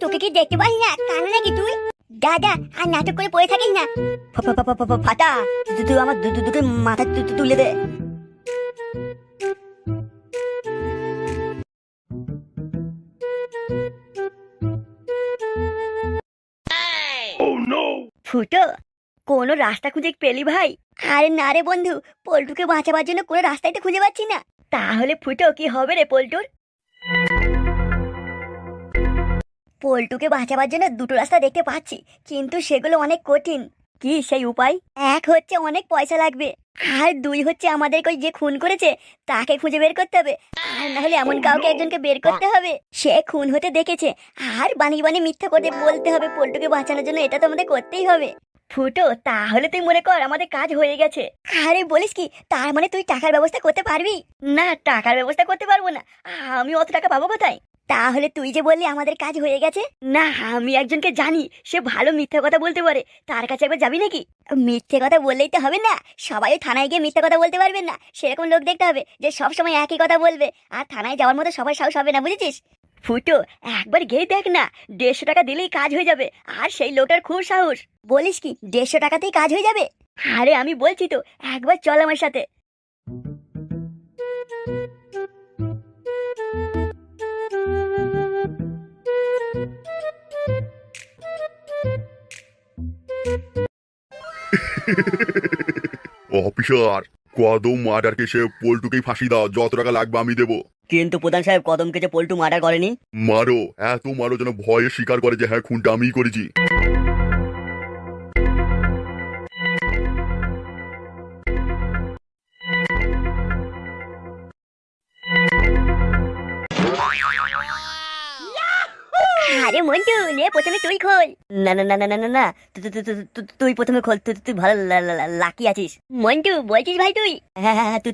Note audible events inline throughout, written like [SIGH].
তোকে কি দেখতে পাই না? কানে নাকি তুই? দাদা, আর নাটক করে পড়ে থাকিস না। ফাটা। তুই আমার দু- দু- দুটো মাথা তুলে দে। ফুটো, কোনো রাস্তা খুঁজে পেলি ভাই? আরে না রে বন্ধু, পল্টুকে বাঁচাবার জন্য কোনো রাস্তাই তো খুঁজে পাচ্ছি না। তাহলে ফুটো, কি হবে রে পল্টুর? পল্টুকে বাঁচাবার জন্য দুটো রাস্তা দেখতে পাচ্ছি, কিন্তু সেগুলো অনেক কঠিন। কি সেই উপায়? এক হচ্ছে অনেক পয়সা লাগবে, আর দুই হচ্ছে আমাদের ওই যে খুন করেছে, তাকে খুঁজে বের করতে হবে। আর না হলে এমন কাউকে একজনকে বের করতে হবে, সে খুন হতে দেখেছে, আর বানিয়ে বানিয়ে মিথ্যা করে বলতে হবে পল্টুকে বাঁচানোর জন্য, এটা তো আমাদের করতেই হবে। ফুটো, তাহলে তুই মনে কর আমাদের কাজ হয়ে গেছে। আরে বলিস কি, তার মানে তুই টাকার ব্যবস্থা করতে পারবি? না, টাকার ব্যবস্থা করতে পারব না, আমি অত টাকা পাবো কোথায়? তাহলে তুই যে বললি আমাদের কাজ হয়ে গেছে? না, আমি একজনকে জানি, সে ভালো মিথ্যা কথা বলতে পারে। তার কাছে একবার যাবি নাকি? মিথ্যে কথা বললেই তো হবে না। সবাই থানায় গিয়ে মিথ্যে কথা বলতে পারবেন না। সেরকম লোক দেখতে হবে যে সব সময় একই কথা বলবে। আর থানায় যাওয়ার মতো সবাই সাহস হবে না, বুঝেছিস? ফুটো, একবার গিয়ে দেখ না, দেড়শো টাকা দিলেই কাজ হয়ে যাবে। আর সেই লোকটার খুব সাহস। বলিস কি, দেড়শো টাকাতেই কাজ হয়ে যাবে? আরে, আমি বলছি তো, একবার চল আমার সাথে। অফিসার কদম মার্ডার কেসে পল্টুকেই ফাঁসি দাও যত টাকা লাগবে আমি দেবো। কিন্তু প্রধান সাহেব কদমকে যে পল্টু মার্ডার করেনি? মারো এত মারো যেন ভয়ে স্বীকার করে যে হ্যাঁ খুনটা আমিই করেছি। আরে মন্টু নে প্রথমে তুই খোল না না না না না না তুই প্রথমে খোল তুই তুই ভালো লাকি আছিস মন্টু বলছিস ভাই তুই হ্যাঁ হ্যাঁ হ্যাঁ তুই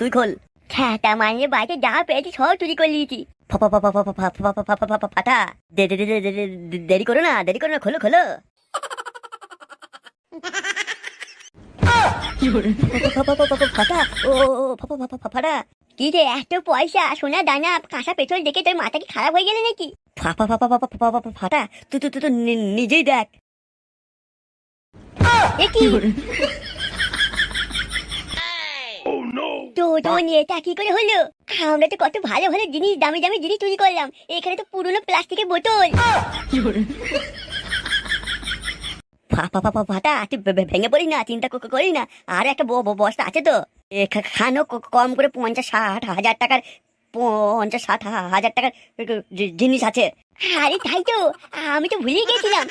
তুই খোল খ্যাটা মানে বাইকে যা পেয়েছি সব চুরি করে নিয়েছি ফাটা দেরি করো না দেরি করো না খোলো খোলো ফাটা ও ফাটা কি রে এত পয়সা সোনা দানা কাঁসা পেট্রোল দেখে তোর মাথা কি খারাপ হয়ে গেলে নাকি ফাপা ফাপা ফাপা ফাপা ফাটা তুই তুই তুই নিজেই দেখ এটা কি করে হলো আমরা তো কত ভালো ভালো জিনিস দামি দামি জিনিস চুরি করলাম এখানে তো পুরনো প্লাস্টিকের বোতল ফাপা ফাপা ফাটা তুই ভেঙে পড়িস না চিন্তা ক- ক- করিস না আর একটা বস্তা আছে তো এখানেও কম করে পঞ্চাশ ষাট হাজার টাকার পঞ্চাশ ষাট হাজার টাকার জিনিস আছে। আরে তাই তো আমি তো ভুলে গেছিলাম।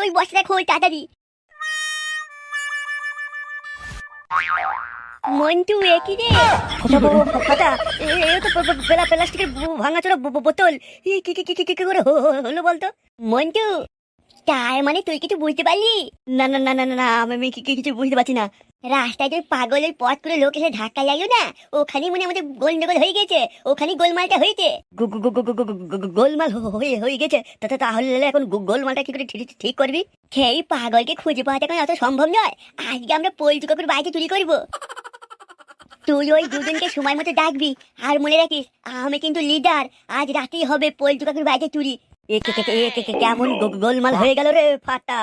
ওই বস্তাটা খোল তাড়াতাড়ি। মন্টু এ কি রে? ফাটা এ তো পেলা প্লাস্টিকের ভাঙাচোরা বোতল। কি কি কি কি- কি করে হলো বলতো? মন্টু তার মানে তুই কিছু বুঝতে পারলি? না না না না না, না আমি কিছু বুঝতে পারছি না। রাস্তায় তো পাগলের পথ করে লোক এসে ধাক্কা লাগল না ওখানে মনে আমাদের গন্ডগোল হয়ে গেছে ওখানে গোলমালটা হয়েছে। গোলমাল হয়ে হয়ে গেছে। তাতে তাহলে এখন গোলমালটা কি করে ঠিক করবি? খেয়ে পাগলকে খুঁজে পাওয়াটা এখন অত সম্ভব নয়। আজকে আমরা পোল্ট্রি কাকুর বাড়িতে চুরি করব। তুই ওই দুজনকে সময় মতো ডাকবি আর মনে রাখিস আমি কিন্তু লিডার। আজ রাতেই হবে পোল্ট্রি কাকুর বাড়িতে চুরি। কেমন গোলমাল হয়ে গেল রে ফাটা।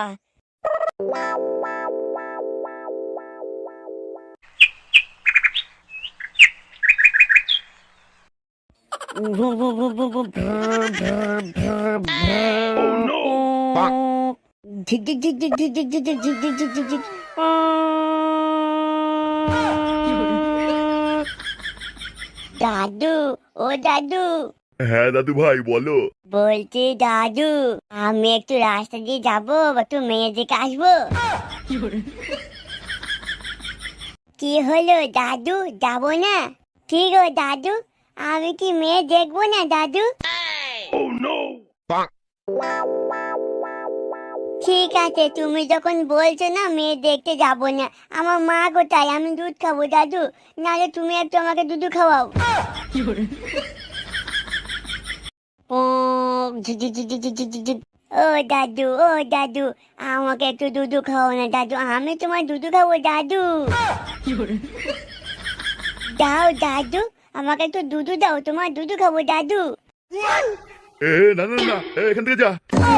দাদু ও দাদু। হ্যাঁ দাদু ভাই বলো। বলছি দাদু আমি একটু রাস্তা দিয়ে যাব একটু মেয়ের দিকে আসব? কি হলো দাদু? যাব না? কি ও দাদু? আমি কি মেয়ে দেখব না দাদু? ঠিক আছে তুমি যখন বলছো না মেয়ে দেখতে যাব না। আমার মা কোথায় আমি দুধ খাব দাদু। নাহলে তুমি একটু আমাকে দুধ খাওয়াও। ও দাদু ও দাদু। আমাকে একটু দুধু খাও না দাদু। আমি তোমার দুধু খাব দাদু। দাও দাদু। আমাকে একটু দুধু দাও তোমার দুধু খাব দাদু। এ না না না এ, এখান থেকে যা।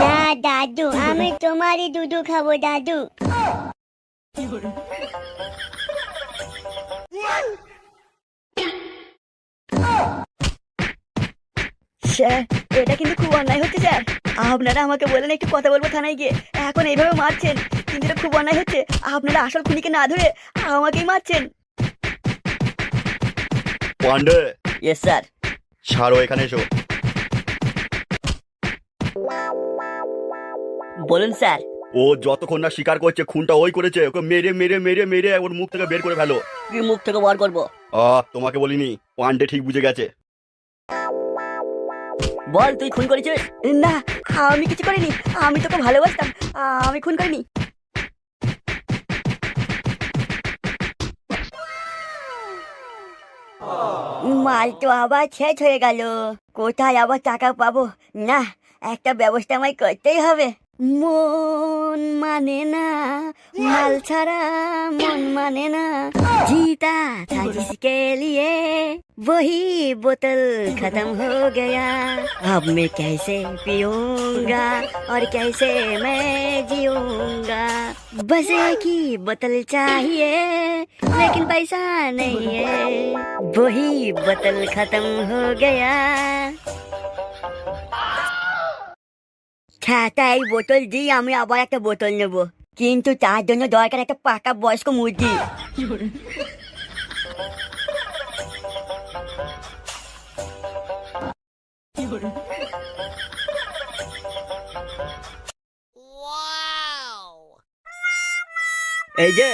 না দাদু আমি তোমারই দুধু খাব দাদু। স্যার এটা কিন্তু খুব অন্যায় হচ্ছে স্যার। আপনারা আমাকে বলেন একটু কথা বলব থানায় গিয়ে। এখন এইভাবে মারছেন। কিন্তু এটা খুব অন্যায় হচ্ছে। আপনারা আসল খুনিকে না ধরে আমাকেই মারছেন। পান্ডে ইয়েস স্যার ছাড়ো এখানে এসো। বলুন স্যার। ও যতক্ষণ না স্বীকার করছে খুনটা ওই করেছে। ওকে মেরে মেরে মেরে মেরে ওর মুখ থেকে বের করে ফেলো। কি মুখ থেকে বার করব? আ তোমাকে বলিনি পান্ডে ঠিক বুঝে গেছে। বল তুই খুন করেছিস? না আমি কিছু করিনি। আমি তোকে ভালোবাসতাম আমি খুন করিনি। মাল তো আবার শেষ হয়ে গেল। কোথায় আবার টাকা পাবো? না, একটা ব্যবস্থা আমায় করতেই হবে। মন মানে না মাল ছাড়া মন মানে না जीता था जिसके लिए वही बोतल खत्म हो गया अब मैं कैसे पीऊंगा और कैसे मैं जीऊंगा बस एक ही बोतल चाहिए लेकिन पैसा नहीं है वही बोतल खत्म हो गया ছাতা এই বোতল দিয়ে আমি আবার একটা বোতল নেব। কিন্তু তার জন্য দরকার একটা পাকা বয়স্ক মুরগি। এই যে,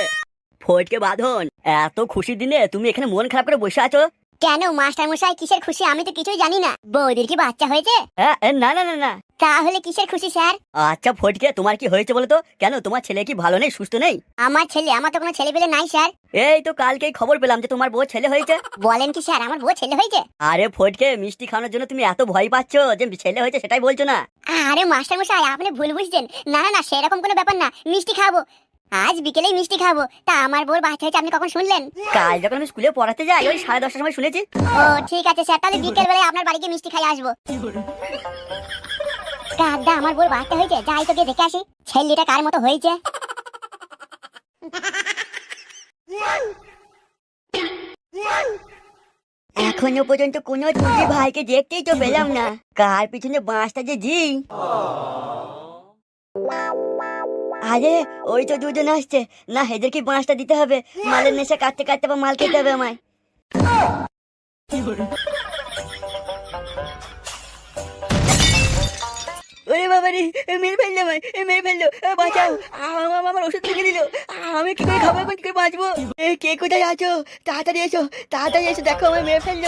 ফটকে বাঁধন, এত খুশি দিনে তুমি এখানে মন খারাপ করে বসে আছো? কেন মাস্টার মশাই কিসের খুশি? আমি তো কিছুই জানি না। বৌদির কি বাচ্চা হয়েছে? হ্যাঁ না না না না। তাহলে কিসের খুশি স্যার? আচ্ছা ফটকে তোমার কি হয়েছে বলো তো? কেন তোমার ছেলে কি ভালো নেই সুস্থ নেই? আমার ছেলে আমার তো কোনো ছেলে পেলে নাই স্যার। এই তো কালকেই খবর পেলাম যে তোমার বউ ছেলে হয়েছে। বলেন কি স্যার আমার বউ ছেলে হয়েছে? আরে ফটকে মিষ্টি খাওয়ানোর জন্য তুমি এত ভয় পাচ্ছ যে ছেলে হয়েছে সেটাই বলছো না। আরে মাস্টার মশাই আপনি ভুল বুঝছেন। না না না সেরকম কোনো ব্যাপার না। মিষ্টি খাব আজ বিকেলেই মিষ্টি খাব। তা আমার বউর বাচ্চা হয়েছে আপনি কখন শুনলেন? কাল যখন আমি স্কুলে পড়াতে যাই ওই সাড়ে দশটার সময় শুনেছি। ও ঠিক আছে স্যার। তাহলে বিকেল বেলায় আপনার বাড়িতে মিষ্টি খাই আসব। কাকদা আমার বউর বাচ্চা হয়েছে। যাই তোকে দেখে আসি। ছেলেটা কার মতো হয়েছে? এখনও পর্যন্ত কোনো দুটি ভাইকে দেখতেই তো পেলাম না। কার পিছনে বাঁশটা যে জি আরে ওই তো দুজন আসছে। না এদেরকে বাঁশটা দিতে হবে। মালের নেশা কাটতে কাটতে বা মাল খেতে হবে আমায়। ওরে বাবা রে মেরে ফেলল আমায় মেরে ফেলল বাঁচাও। আমার আমার ওষুধ থেকে দিল। আমি কি করে খাব কি করে বাঁচবো? কে কোথায় আছো? তাড়াতাড়ি এসো তাড়াতাড়ি এসো দেখো আমায় মেরে ফেলল।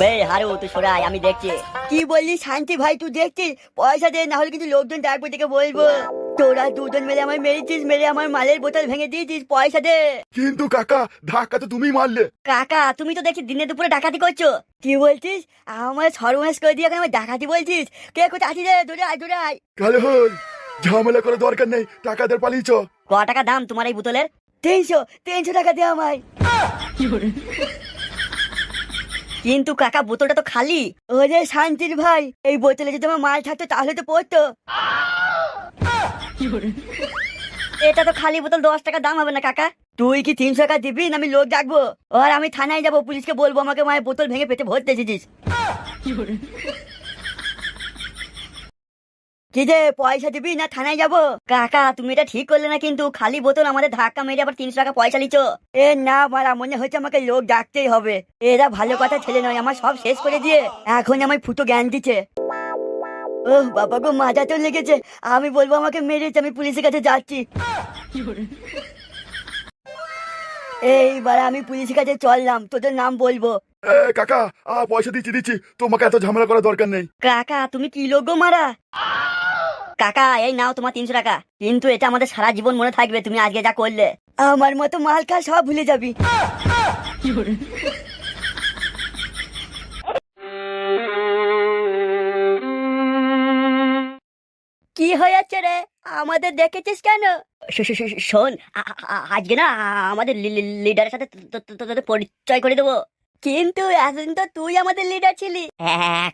বে হারু তুই সরাই আমি দেখছি। কি বললি শান্তি ভাই তুই দেখছিস? পয়সা দে না হলে কিন্তু লোকজন ডাকবো থেকে বলব। তোরা দুজন মিলে আমায় মেরেছিস মেরে আমার মালের বোতল ভেঙে দিয়েছিস পয়সা দে কিন্তু কাকা ধাক্কা তো তুমিই মারলে। কাকা তুমি তো দেখছি দিনে দুপুরে ডাকাতি করছ। কি বলছিস? আমার সর্বনাশ করে দিয়ে এখন আমার ডাকাতি বলছিস? কে কোথায় আছিস রে? দূরে আয় দূরে আয়। কালে হল ঝামেলা করে দরকার নেই টাকাদের পালিয়েছ। ক টাকা দাম তোমার এই বোতলের? তিনশো তিনশো টাকা দে আমায়। কিন্তু কাকা, বোতলটা তো খালি। ও যে শান্তির ভাই, এই বোতলে যদি আমার মাল থাকতো, তাহলে তো পড়তো। এটা তো খালি বোতল, দশ টাকা দাম হবে না কাকা। তুই কি তিনশো টাকা দিবি না আমি লোক ডাকবো? আর আমি থানায় যাব, পুলিশকে বলব, আমাকে মায়ের বোতল ভেঙে পেটে ভরতে এসেছিস কি যে পয়সা দিবি? না, থানায় যাব? কাকা, তুমি এটা ঠিক করলে না কিন্তু। খালি বোতল আমাদের ধাক্কা মেরে আবার তিনশো টাকা পয়সা লিচ্ছ এ না, মারা, মনে হচ্ছে আমাকে লোক ডাকতেই হবে। এরা ভালো কথা ছেলে নয়, আমার সব শেষ করে দিয়ে এখন আমায় ফুটো জ্ঞান দিচ্ছে। ও বাবা গো, মাজা তো লেগেছে। আমি বলব আমাকে মেরেছে, আমি পুলিশের কাছে যাচ্ছি। এইবার আমি পুলিশের কাছে চললাম তোদের নাম বলব। এ কাকা আ পয়সা দিচ্ছি দিচ্ছি। তোমাকে এত ঝামেলা করার দরকার নেই। কাকা তুমি কি লোক গো মারা? কাকা এই নাও তোমার তিনশো টাকা। কিন্তু এটা আমাদের সারা জীবন মনে থাকবে তুমি আজকে যা করলে। আমার মতো মাল খা সব ভুলে যাবি। কি হয়েছে রে? আমাদের দেখেছিস কেন? শোন আজকে না আমাদের লিডারের সাথে তোদের পরিচয় করে দেবো। কিন্তু এতদিন তো তুই আমাদের লিডার ছিলি। হ্যাঁ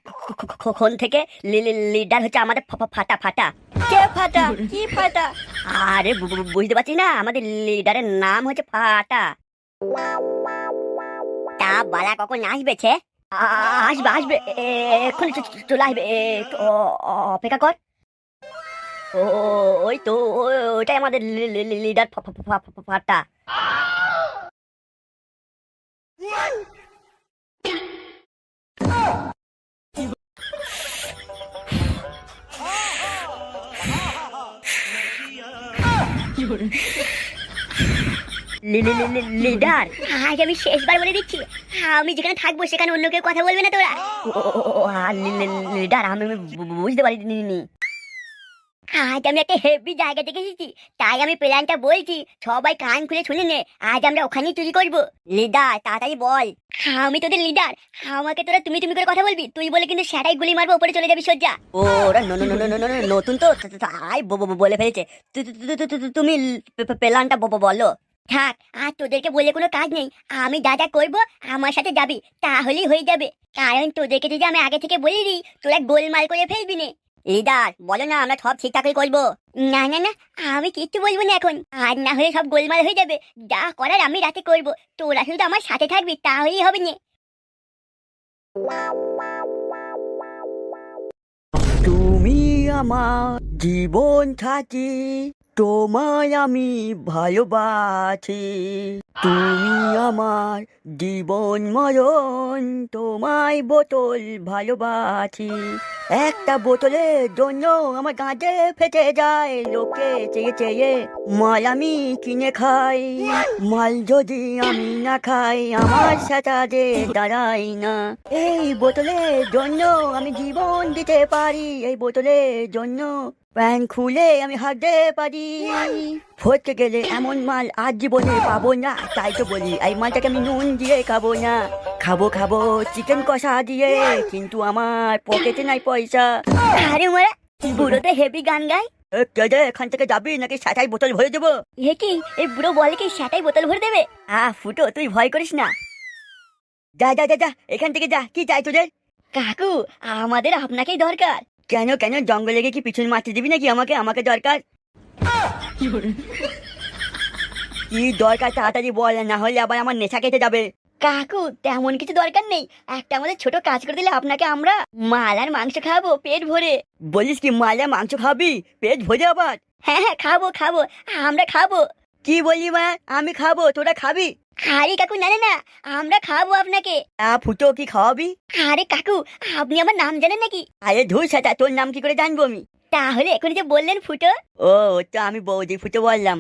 কখন থেকে লিডার হচ্ছে আমাদের ফাটা ফাটা। কে ফাটা? কি ফাটা? আরে বুঝতে পারছি না, আমাদের লিডারের নাম হচ্ছে ফাটা। তা বালা কখন আসবে, ছে? আসবে আসবে, এ- এক্ষুনি চ- চ- চলে আসবে অপেক্ষা কর। ও ওই তো ওইটাই আমাদের লিডার ফাটা। লিডার আজ আমি শেষবার বলে দিচ্ছি আমি যেখানে থাকব সেখানে অন্য কেউ কথা বলবে না তোরা। লিডার আমি বুঝতে পারিনি। আজ আমি একটা হেভি জায়গা থেকে এসেছি তাই আমি প্ল্যানটা বলছি সবাই কান খুলে শুনে নে আজ আমরা ওখানেই চুরি করব। লিডার তাড়াতাড়ি বল। আমি তোদের লিডার আমাকে তোরা তুমি তুমি করে কথা বলবি তুই বলে কিন্তু সেটাই গুলি মারবো উপরে চলে যাবি সজ্জা ওরা নতুন তো তাই বলে ফেলেছে। তু- তু- তু- তু- তু- তু- তুমি প্ল্যানটা বলো। থাক আর তোদেরকে বলে কোনো কাজ নেই আমি যা যা করব আমার সাথে যাবি তাহলেই হয়ে যাবে। কারণ তোদেরকে যদি আমি আগে থেকে বলে দিই তোরা গোলমাল করে ফেলবি নে। ইদার বলো না আমরা সব ঠিকঠাকই করব। না না না, আমি কিচ্ছু বলব না এখন। আর না হলে সব গোলমাল হয়ে যাবে। যা করার আমি রাতে করব। তোরা শুধু আমার সাথে থাকবি, তাহলেই হবে নে। তুমি আমার জীবন সাথী, তোমায় আমি ভালোবাসি। তুমি আমার জীবন মরণ তোমায় বোতল ভালোবাসি। একটা বোতলের জন্য আমার গাঁজে ফেটে যায়, লোকে চেয়ে চেয়ে মাল আমি কিনে খাই। মাল যদি আমি না খাই, আমার সাথে দাঁড়াই না। এই বোতলের জন্য আমি জীবন দিতে পারি, এই বোতলের জন্য প্যান খুলে আমি হাঁটতে পারি। ফটকে গেলে এমন মাল আজ জীবনে পাবো না। তাই তো বলি এই মালটাকে আমি নুন দিয়ে খাব না। খাব খাব চিকেন কষা দিয়ে কিন্তু আমার পকেটে নাই পয়সা। আরে মারা বুড়ো তো হেভি গান গায় এ, কে এখান থেকে যাবি নাকি সাটাই বোতল ভরে দেবো? এ কি এই বুড়ো বলে কি সেটাই বোতল ভরে দেবে? আ ফুটো তুই ভয় করিস না। যা যা যা যা এখান থেকে যা কি চাই তোদের? কাকু আমাদের আপনাকেই দরকার। কেন কেন জঙ্গলে গিয়ে কি পিছন মারতে দিবি নাকি আমাকে? আমাকে দরকার। কি দরকার তাড়াতাড়ি বল না হলে আবার আমার নেশা কেটে যাবে। কাকু তেমন কিছু দরকার নেই। একটা আমাদের ছোট কাজ করে দিলে আপনাকে আমরা মালার মাংস খাব পেট ভরে। বলিস কি মালার মাংস খাবি? পেট ভরে আবার? হ্যাঁ হ্যাঁ খাব খাব আমরা খাব। কি বলি মা? আমি খাব তোরা খাবি? আরে কাকু না না না আমরা খাব আপনাকে। আ ফুটো কি খাওয়াবি? আরে কাকু আপনি আমার নাম জানেন নাকি? আরে ধুর সাটা তোর নাম কি করে জানব আমি? তাহলে এখন যে বললেন ফুটো। ও তো আমি বৌদি ফুটো বললাম।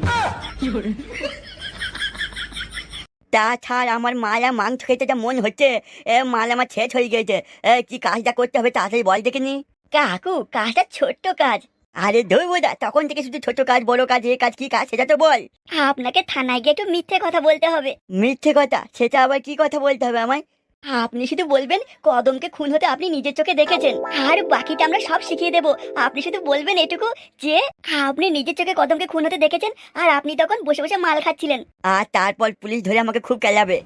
তাছাড়া আমার মালা মাংস খেতে যা মন হচ্ছে এ মাল আমার শেষ হয়ে গেছে। এ কি কাজটা করতে হবে তাড়াতাড়ি বল দেখিনি কাকু কাজটা ছোট্ট কাজ। আরে ধরবো দা তখন থেকে শুধু ছোট কাজ বড় কাজ এ কাজ কি কাজ সেটা তো বল। আপনাকে থানায় গিয়ে একটু মিথ্যে কথা বলতে হবে। মিথ্যে কথা? সেটা আবার কি কথা বলতে হবে আমায়? আপনি শুধু বলবেন কদমকে খুন হতে আপনি নিজের চোখে দেখেছেন। আর বাকিটা আমরা সব শিখিয়ে দেব। আপনি শুধু বলবেন এটুকু যে আপনি নিজের চোখে কদমকে খুন হতে দেখেছেন আর আপনি তখন বসে বসে মাল খাচ্ছিলেন। আর তারপর পুলিশ ধরে আমাকে খুব কেলাবে।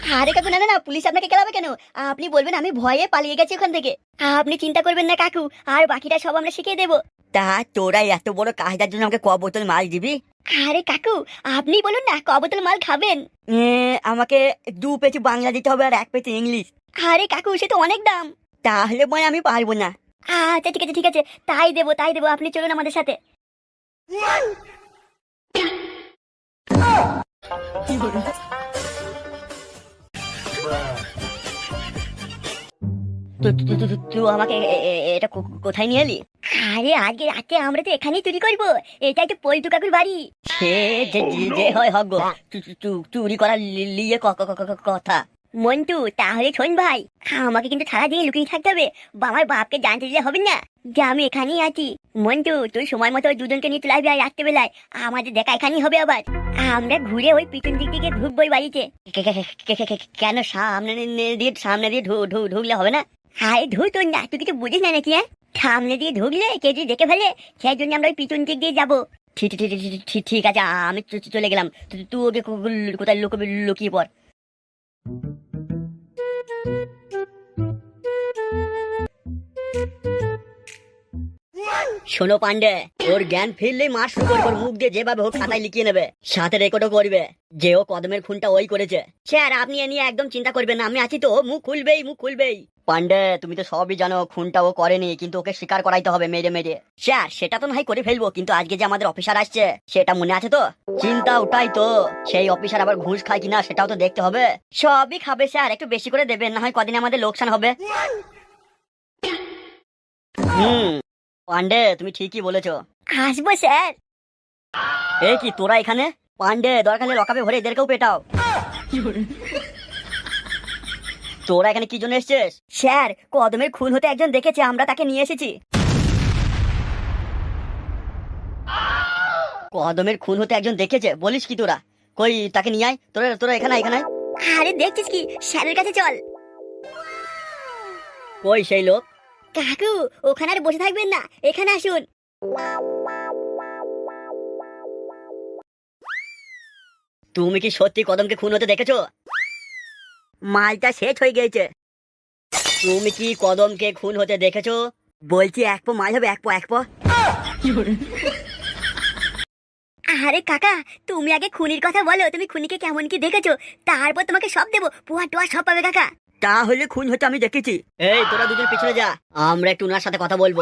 আরে কাকু না না পুলিশ আপনাকে কেলাবে কেন? আপনি বলবেন আমি ভয়ে পালিয়ে গেছি ওখান থেকে। আপনি চিন্তা করবেন না কাকু আর বাকিটা সব আমরা শিখিয়ে দেবো। তা তোরা এত বড় কাজটার জন্য আমাকে ক বোতল মাল দিবি? আরে কাকু আপনি বলুন না ক বোতল মাল খাবেন? আমাকে দু পেটি বাংলা দিতে হবে আর এক পেটি ইংলিশ। আরে কাকু সে তো অনেক দাম। তাহলে মানে আমি পারব না। আচ্ছা ঠিক আছে ঠিক আছে তাই দেবো তাই দেবো আপনি চলুন আমাদের সাথে। তু- তুই আমাকে এটা কোথায় নিয়ে এলি? আরে আজকে রাতে আমরা তো এখানেই চুরি করব। এটাই তো পল্টু কাকুর বাড়ি। সে যে যে হয় হগ চুরি করার লি- লিয়ে ক- ক- ক- ক- কথা। মন্টু, তাহলে শোন ভাই, আমাকে কিন্তু সারাদিন লুকিয়ে থাকতে হবে। বা আমার বাপকে জানতে দিলে হবে না। যে আমি এখানেই আছি। মন্টু তুই সময় মতো দুজনকে নিয়ে চলে আসবি আর রাত্রেবেলায়। আমাদের দেখা এখানেই হবে আবার। আমরা ঘুরে ওই পিছন দিক থেকে ঢুকবো বাড়িতে। কেন সামনে দিয়ে সামনে দিয়ে ঢুকলে হবে না? আরে ধুর তোর না, তুই কিছু বুঝিস না নাকি হ্যাঁ? সামনে দিয়ে ঢুকলে কে যদি দেখে ফেলে, সেই জন্য আমরা ওই পিছন দিক দিয়ে যাব। ঠিক ঠিক আছে, আমি চলে গেলাম। তুই ওকে কোথায় লুকিয়ে পড়। শোনো পান্ডে, ওর জ্ঞান ফিরলেই মার ওর মুখ দিয়ে যেভাবে হোক খাতায় লিখিয়ে নেবে, সাথে রেকর্ডও করবে, যে ও কদমের খুনটা ওই করেছে। স্যার, আপনি এ নিয়ে একদম চিন্তা করবেন না, আমি আছি তো, মুখ খুলবেই মুখ খুলবেই। পান্ডে, তুমি তো সবই জানো, খুনটা ও করেনি, কিন্তু ওকে স্বীকার করাইতে হবে মেরে মেরে। স্যার, সেটা তো নয় করে ফেলব, কিন্তু আজকে যে আমাদের অফিসার আসছে, সেটা মনে আছে তো? চিন্তা ওটাই তো, সেই অফিসার আবার ঘুষ খায় কিনা, সেটাও তো দেখতে হবে। সবই খাবে, স্যার, একটু বেশি করে দেবেন, না হয় কদিন আমাদের লোকসান হবে। হুম। পান্ডে তুমি ঠিকই বলেছ। আসব স্যার। এই কি তোরা এখানে? পান্ডে দরকার হলে লকাপে ভরে এদেরকেও পেটাও। তোরা এখানে কি জন্য এসছিস? স্যার কদমের খুন হতে একজন দেখেছে আমরা তাকে নিয়ে এসেছি। কদমের খুন হতে একজন দেখেছে বলিস কি তোরা? কই তাকে নিয়ে আয় তোরা তোরা এখানে এখানে। আরে দেখছিস কি? স্যারের কাছে চল। কই সেই লোক? কাকু, ওখানে আর বসে থাকবেন না। এখানে আসুন। তুমি কি সত্যি কদমকে খুন হতে দেখেছ? মালটা শেষ হয়ে গেছে তুমি কি কদমকে খুন হতে দেখেছ? বলছি, এক পো মাল হবে, এক পো এক পো। আরে কাকা, তুমি আগে খুনির কথা বলো। তুমি খুনিকে কেমন কি দেখেছ? তারপর তোমাকে সব দেবো। পোয়া টোয়া সব পাবে, কাকা। তাহলে খুন হতে আমি দেখেছি। এই, তোরা দুজন পিছনে যা। আমরা একটু ওনার সাথে কথা বলব।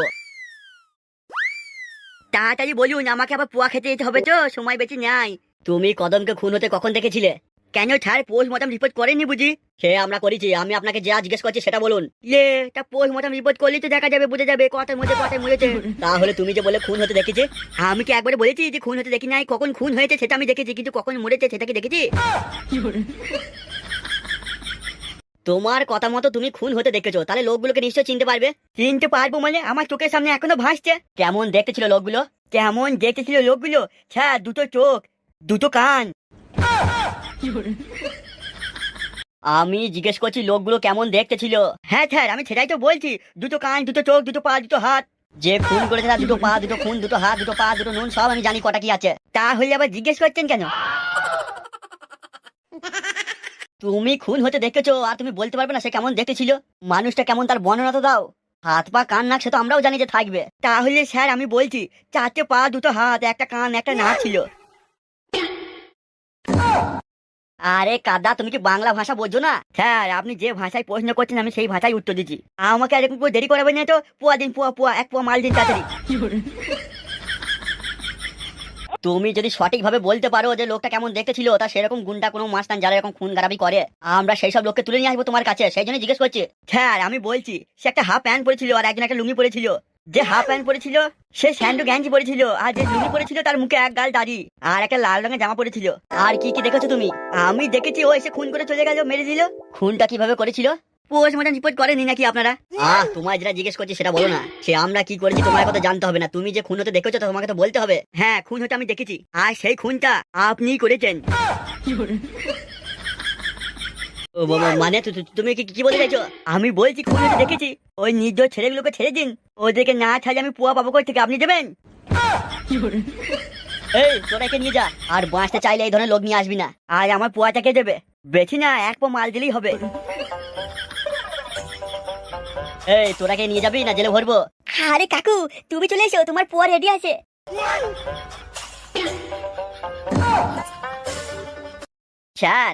তাড়াতাড়ি বলুন, আমাকে আবার পোয়া খেতে যেতে হবে তো, সময় বেশি নাই। তুমি কদমকে খুন হতে কখন দেখেছিলে? কেন ছাড় পোস্ট মতন রিপোর্ট করেনি বুঝি? সে আমরা করেছি, আমি আপনাকে যা জিজ্ঞেস করছি সেটা বলুন। ইয়ে তা পোস্ট মতন রিপোর্ট করলেই তো দেখা যাবে, বুঝে যাবে কথার মধ্যে কথায় মরেছে। তাহলে তুমি যে বলে খুন হতে দেখেছি, আমি কি একবারে বলেছি যে খুন হতে দেখি নাই, কখন খুন হয়েছে সেটা আমি দেখেছি, কিন্তু কখন মরেছে সেটা কি দেখেছি? তোমার কথা মতো তুমি খুন হতে দেখেছ, তাহলে লোকগুলোকে নিশ্চয় চিনতে পারবে। চিনতে পারব মানে আমার চোখের সামনে এখনও ভাসছে। কেমন দেখতে ছিল লোকগুলো? কেমন দেখতে ছিল লোকগুলো? হ্যাঁ দুটো চোখ, দুটো কান। আমি জিজ্ঞেস করছি লোকগুলো কেমন দেখতে ছিল হ্যাঁ স্যার, আমি সেটাই তো বলছি। দুটো কান, দুটো চোখ, দুটো পা, দুটো হাত। যে খুন করেছে দুটো পা, দুটো খুন, দুটো হাত, দুটো পা, দুটো নুন, সব আমি জানি কটা কি আছে। তাহলে আবার জিজ্ঞেস করছেন কেন? তুমি খুন হতে দেখেছ আর তুমি বলতে পারবে না সে কেমন দেখেছিল মানুষটা কেমন তার বর্ণনা তো দাও। হাত পা, কান, নাক, সে তো আমরাও জানি যে থাকবে। তাহলে স্যার, আমি বলছি, চারটে পা, দুটো হাত, একটা কান, একটা নাক ছিল। আরে কাদা, তুমি কি বাংলা ভাষা বোঝো না? স্যার, আপনি যে ভাষায় প্রশ্ন করছেন, আমি সেই ভাষায় উত্তর দিচ্ছি। আমাকে আর দেরি করাবেন না তো? পুয়া দিন, পুয়া পুয়া, এক পুয়া মাল দিন তাড়াতাড়ি। তুমি যদি সঠিকভাবে বলতে পারো যে লোকটা কেমন দেখতে ছিল তা সেরকম গুন্ডা কোনো মাস্তান যারা এরকম খুন গারাবি করে। আমরা সেই সব লোককে তুলে নিয়ে আসব তোমার কাছে, সেই জন্য জিজ্ঞেস করছি। স্যার আমি বলছি, সে একটা হাফ প্যান্ট পরেছিল আর একজন একটা লুঙ্গি পরেছিল। যে হাফ প্যান্ট পরেছিল, সে স্যান্ডো গ্যাঞ্জি পরেছিল, আর যে লুঙ্গি পরেছিল, তার মুখে এক গাল দাড়ি, আর একটা লাল রঙের জামা পরেছিল। আর কি কি দেখেছ তুমি? আমি দেখেছি, ও এসে খুন করে চলে গেল, মেরে দিল। খুনটা কীভাবে করেছিল? রিপোর্ট করেনি নাকি আপনারা? আহ। তোমার যেটা জিজ্ঞেস করছি সেটা বলো না। সে আমরা কি করেছি তোমার কথা জানতে হবে না। তুমি যে খুন হতে দেখেছ তো তোমাকে তো বলতে হবে। হ্যাঁ খুন হতে আমি দেখেছি। আর সেই খুনটা আপনি করেছেন। ও বাবা, মানে তুমি কি কি চাইছো? আমি বলছি খুন হতে দেখেছি। ওই নির্দোষ ছেলেগুলোকে ছেড়ে দিন। ওদেরকে না ছাড়লে আমি পুয়া পাবো কই থেকে আপনি দেবেন? এই তোরা একে নিয়ে যা। আর বাঁচতে চাইলে এই ধরনের লোক নিয়ে আসবি না। আর আমার পুয়াটা কে দেবে? বেছি না এক পো মাল দিলেই হবে। এই তোরাকে নিয়ে যাবি না জেলে ভরবো? আরে কাকু তুমি চলে এসো তোমার পোয়া রেডি আছে। স্যার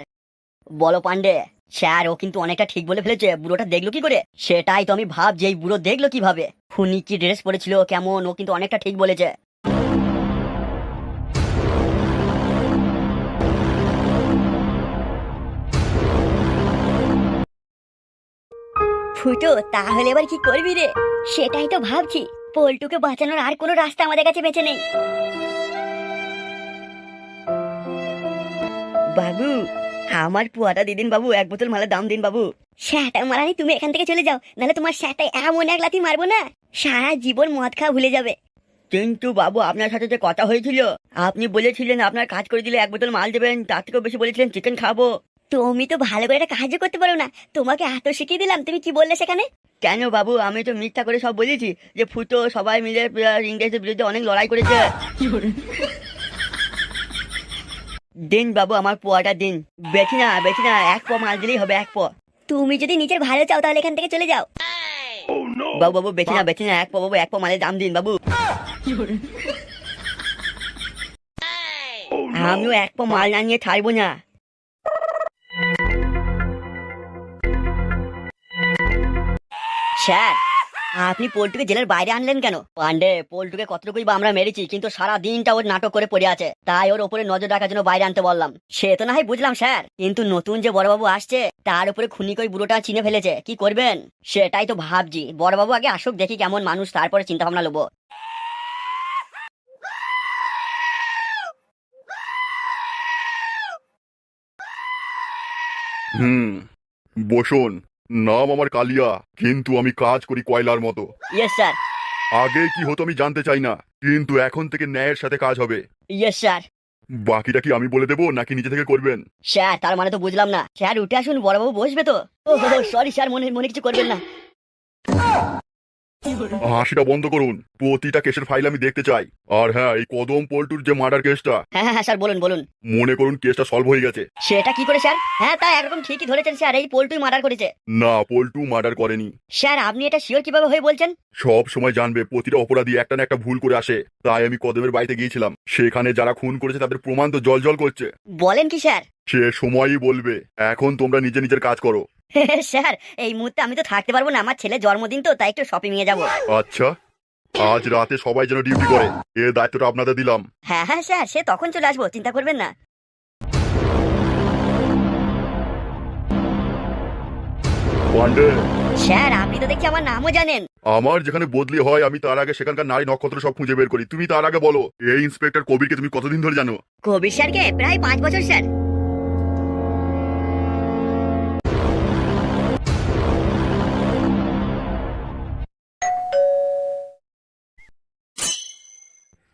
বলো পান্ডে স্যার ও কিন্তু অনেকটা ঠিক বলে ফেলেছে বুড়োটা দেখল কি করে? সেটাই তো আমি ভাব যে এই বুড়ো দেখল কীভাবে? খুনি কি ড্রেস পরেছিল কেমন ও কিন্তু অনেকটা ঠিক বলেছে। ফুটো তাহলে এবার কি করবি রে? সেটাই তো ভাবছি। পল্টুকে বাঁচানোর আর কোনো রাস্তা আমাদের কাছে বেঁচে নেই। বাবু আমার পুয়াটা দিদিন বাবু এক বোতল মালের দাম দিন বাবু। স্যাটা মারানি তুমি এখান থেকে চলে যাও নাহলে তোমার স্যাটাই এমন এক লাথি মারবো না। সারা জীবন মদ খাওয়া ভুলে যাবে। কিন্তু বাবু আপনার সাথে যে কথা হয়েছিল আপনি বলেছিলেন আপনার কাজ করে দিলে এক বোতল মাল দেবেন তার থেকেও বেশি বলেছিলেন চিকেন খাব। তুমি তো ভালো করে একটা কাজও করতে পারো না। তোমাকে এত শিখিয়ে দিলাম তুমি কি বললে সেখানে? কেন বাবু আমি তো মিথ্যা করে সব বলেছি যে ফুটো সবাই মিলে আহ, ইংরেজদের বিরুদ্ধে অনেক লড়াই করেছে। দিন বাবু আমার পোয়াটা দিন। বেশি না বেশি না এক প মাল দিলেই হবে এক প। তুমি যদি নিজের ভালো চাও তাহলে এখান থেকে চলে যাও। বাবু বাবু বেশি না বেশি না এক প বাবু এক প মালের দাম দিন বাবু। [LAUGHS] আমিও এক প মাল না নিয়ে ছাড়বো না। স্যার, আপনি পোল্টুকে জেলের বাইরে আনলেন কেন? পান্ডে পোল্টুকে কতটুকুই বা আমরা মেরেছি, কিন্তু সারা দিনটা ওর নাটক করে পড়ে আছে। তাই ওর উপরে নজর রাখার জন্য বাইরে আনতে বললাম। সে তো না হয় বুঝলাম, স্যার, কিন্তু নতুন যে বড়বাবু আসছে, তার উপরে খুনি কই বুড়োটা চিনে ফেলেছে, কি করবেন? সেটাই তো ভাবছি। বড়বাবু আগে আসুক, দেখি কেমন মানুষ, তারপরে চিন্তা ভাবনা নেব হুম, বসুন। নাম আমার কালিয়া কিন্তু আমি কাজ করি কয়লার মতো। ইয়েস স্যার আগে কি হতো আমি জানতে চাই না কিন্তু এখন থেকে ন্যায়ের সাথে কাজ হবে। ইয়েস স্যার বাকিটা কি আমি বলে দেবো নাকি নিজে থেকে করবেন? স্যার তার মানে তো বুঝলাম না। স্যার উঠে আসুন বড়বাবু বসবে তো। ও সরি স্যার মনে মনে কিছু করবেন না। হাসিটা বন্ধ করুন। প্রতিটা কেসের ফাইল আমি দেখতে চাই। আর হ্যাঁ এই কদম পল্টুর যে মার্ডার কেসটা হ্যাঁ হ্যাঁ স্যার বলুন বলুন। মনে করুন কেসটা সলভ হয়ে গেছে। সেটা কি করে স্যার? হ্যাঁ তা একরকম ঠিকই ধরেছেন স্যার। এই পোল্টুই মার্ডার করেছে। না পল্টু মার্ডার করেনি। স্যার আপনি এটা শিওর কীভাবে হয়ে বলছেন? সব সময় জানবে প্রতিটা অপরাধী একটা না একটা ভুল করে আসে। তাই আমি কদমের বাড়িতে গিয়েছিলাম। সেখানে যারা খুন করেছে তাদের প্রমাণ তো জল জল করছে। বলেন কি স্যার? সে সময়ই বলবে এখন তোমরা নিজে নিজের কাজ করো। [LAUGHS] স্যার এই মুহূর্তে আমি তো থাকতে পারব না আমার ছেলে জন্মদিন তো তাই একটু শপিং এ যাব। আচ্ছা আজ রাতে সবাই যেন ডিউটি করে এ দায়িত্বটা আপনাদের দিলাম। হ্যাঁ হ্যাঁ স্যার সে তখন চলে আসব চিন্তা করবেন না। পান্ডে। স্যার আপনি তো দেখছি আমার নামও জানেন। আমার যেখানে বদলি হয় আমি তার আগে সেখানকার নারী নক্ষত্র সব খুঁজে বের করি। তুমি তার আগে বলো এই ইন্সপেক্টর কবিরকে তুমি কতদিন ধরে জানো? কবির স্যারকে প্রায় পাঁচ বছর স্যার।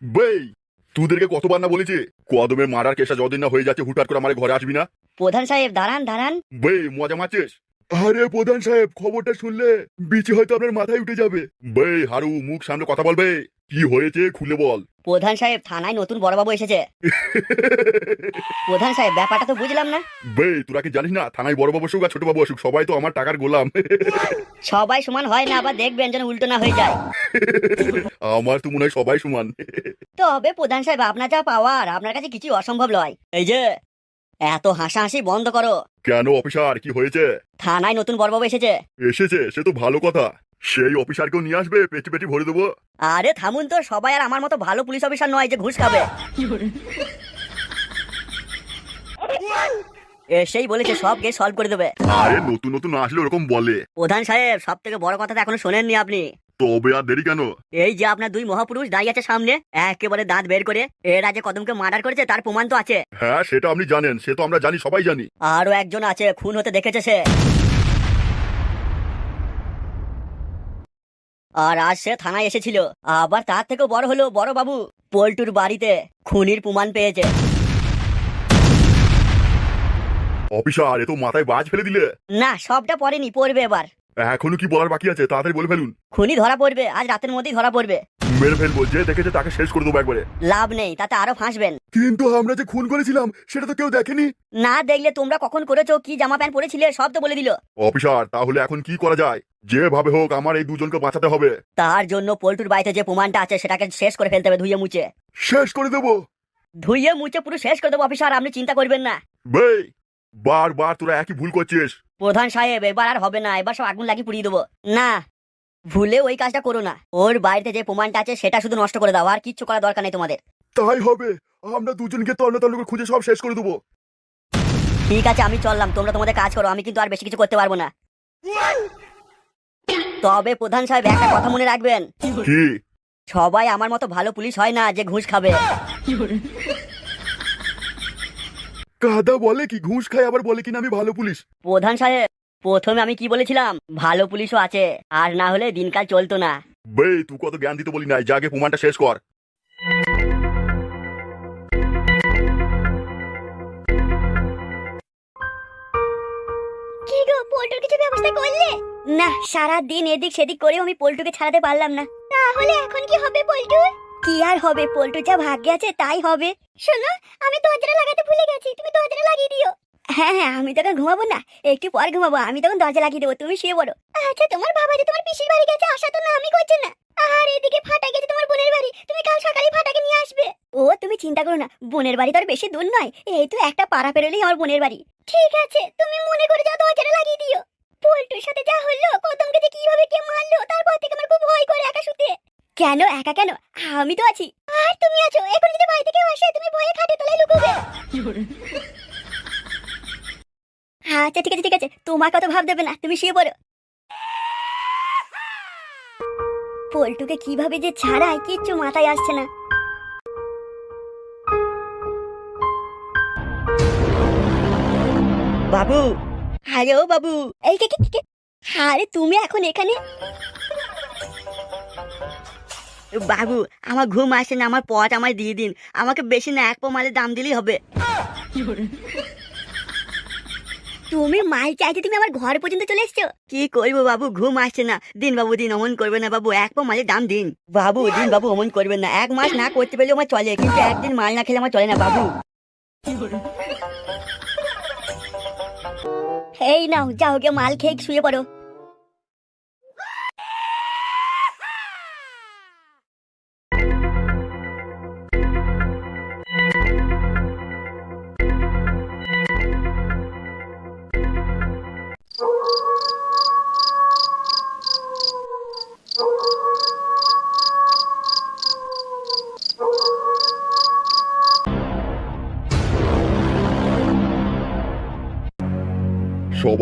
বেই তোদেরকে কতবার না বলেছে? কদমের মারার কেসা যতদিন না হয়ে যাচ্ছে হুটার করে আমার ঘরে আসবি না? প্রধান সাহেব দাঁড়ান দাঁড়ান। বেই মজা মারছিস? আরে প্রধান সাহেব খবরটা শুনলে বিচি হয়তো আপনার মাথায় উঠে যাবে। হারু মুখ সামনে কথা বলবে। কি হয়েছে খুলে বল। প্রধান সাহেব থানায় নতুন বড়বাবু এসেছে। প্রধান সাহেব ব্যাপারটা তো বুঝলাম না। বেই তোরা কি জানিস না থানায় বড় বাবু অসুখ আর ছোট বাবু অসুখ সবাই তো আমার টাকার গোলাম। সবাই সমান হয় না আবার দেখবেন যেন উল্টো না হয়ে যায়। আমার তো মনে হয় সবাই সমান। তবে প্রধান সাহেব আপনার যা পাওয়ার আপনার কাছে কিছু অসম্ভব নয়। এই যে এত হাসাহাসি বন্ধ করো। কেন অফিসার কি হয়েছে? থানায় নতুন বড়বাবু এসেছে। এসেছে সে তো ভালো কথা। সেই অফিসারকেও নিয়ে আসবে পেটি পেটি ভরে দেবো। আরে থামুন তো সবাই আর আমার মতো ভালো পুলিশ অফিসার নয় যে ঘুষ খাবে। এসেই বলেছে সব কেস সলভ করে দেবে। আরে নতুন নতুন আসলে ওরকম বলে। প্রধান সাহেব সব থেকে বড় কথা তো এখনও শোনেননি আপনি। তবে আর দেরি কেন? এই যে আপনার দুই মহাপুরুষ দাঁড়িয়ে আছে সামনে একেবারে দাঁত বের করে এরা যে কদমকে মার্ডার করেছে তার প্রমাণ তো আছে। হ্যাঁ সেটা আপনি জানেন সে তো আমরা জানি সবাই জানি। আরও একজন আছে খুন হতে দেখেছে সে। আর আজ সে থানায় এসেছিল আবার তার থেকেও বড় হলো বড় বাবু পল্টুর বাড়িতে খুনির প্রমাণ পেয়েছে। অফিসার এ তো মাথায় বাজ ফেলে দিলে। না সবটা পড়েনি পড়বে এবার। এখনও কি বলার বাকি আছে? তাড়াতাড়ি বলে ফেলুন। খুনি ধরা পড়বে আজ রাতের মধ্যেই ধরা পড়বে। মেরে ফেলব যে দেখেছে তাকে শেষ করে দেবো একবারে। লাভ নেই তাতে আরও ফাঁসবেন। কিন্তু আমরা যে খুন করেছিলাম সেটা তো কেউ দেখেনি। না দেখলে তোমরা কখন করেছ কি জামা প্যান্ট পরেছিলে সব তো বলে দিল। অফিসার তাহলে এখন কি করা যায়? যেভাবে হোক আমার এই দুজনকে বাঁচাতে হবে। তার জন্য পল্টুর বাড়িতে যে প্রমাণটা আছে সেটাকে শেষ করে ফেলতে হবে ধুয়ে মুছে। শেষ করে দেবো? ধুইয়ে মুছে পুরো শেষ করে দেবো অফিসার আপনি চিন্তা করবেন না। বেই! বারবার তোরা একই ভুল করছিস। প্রধান সাহেব এবার আর হবে না এবার সব আগুন লাগিয়ে পুড়িয়ে দেবো। না ভুলে ওই কাজটা করো না। ওর বাড়িতে যে প্রমাণটা আছে সেটা শুধু নষ্ট করে দাও আর কিচ্ছু করার দরকার নেই তোমাদের। তাই হবে। আমরা দুজনকে তন্ন তন্ন করে খুঁজে সব শেষ করে দেবো। ঠিক আছে আমি চললাম। তোমরা তোমাদের কাজ করো আমি কিন্তু আর বেশি কিছু করতে পারব না। তবে প্রধান সাহেব একটা কথা মনে রাখবেন। কি? সবাই আমার মতো ভালো পুলিশ হয় না যে ঘুষ খাবে। কাদা বলে কি ঘুষ খায় আবার বলে কিনা আমি ভালো পুলিশ? প্রধান সাহেব প্রথমে আমি কি বলেছিলাম? ভালো পুলিশও আছে আর না হলে দিনকাল চলতো না। বেই তুই কত জ্ঞান দিতে বলি নাই যাকে প্রমাণটা শেষ কর। কি গো পল্টুর কিছু ব্যবস্থা করলে? না সারা দিন এদিক সেদিক করেও আমি পল্টুকে ছাড়াতে পারলাম না। তাহলে এখন কি হবে পল্টুর? কি আর হবে? পল্টু যা ভাগ্যে আছে তাই হবে। শোনো, আমি দরজাটা লাগাতে ভুলে গেছি, তুমি দরজাটা লাগিয়ে দিও। হ্যাঁ হ্যাঁ আমি তখন ঘুমাবো না, একটু পর ঘুমাবো, আমি তখন দরজা লাগিয়ে দেবো, তুমি শুয়ে পড়ো। আচ্ছা তোমার বাবা যে তোমার পিসির বাড়ি গেছে আসা তো না, আমি করছে না। আর এদিকে ফাটা গেছে তোমার বোনের বাড়ি, তুমি কাল সকালে ফাটাকে নিয়ে আসবে। ও, তুমি চিন্তা করো না, বোনের বাড়ি তো আর বেশি দূর নয়, এই তো একটা পাড়া পেরোলেই আমার বোনের বাড়ি। ঠিক আছে, তুমি মনে করে যাও, দরজাটা লাগিয়ে দিও। পল্টুর সাথে যা হলো, কদমকে যে কীভাবে কে মারলো, তারপর থেকে আমার খুব ভয় করে একা শুতে। কেন? একা কেন? আমি তো আছি। আর তুমি আছো। এখন যদি বাড়ি থেকে আসে তুমি ভয়ে খাটে তলায় লুকোবে। আচ্ছা ঠিক আছে ঠিক আছে। তোমার কথা ভাব দেবে না। তুমি শুয়ে পড়ো। পল্টুকে কীভাবে যে ছাড়াই কিচ্ছু মাথায় আসছে না। বাবু। ও বাবু। এই কে, কে? আরে তুমি এখন এখানে? বাবু আমার ঘুম আসে না আমার পথ আমায় দিয়ে দিন। আমাকে বেশি না এক পো মালের দাম দিলেই হবে। তুমি মাল চাইতে তুমি আমার ঘর পর্যন্ত চলে এসছো? কি করব বাবু ঘুম আসছে না। দিন বাবু দিন অমন করবে না বাবু এক পো মালের দাম দিন। বাবু দিন বাবু অমন করবেন না। এক মাস না করতে পারলে আমার চলে কিন্তু একদিন মাল না খেলে আমার চলে না বাবু। এই নাও যাও গে মাল খেয়ে শুয়ে পড়ো।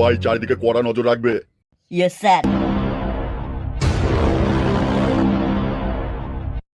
সবাই চারিদিকে কড়া নজর রাখবে। Yes sir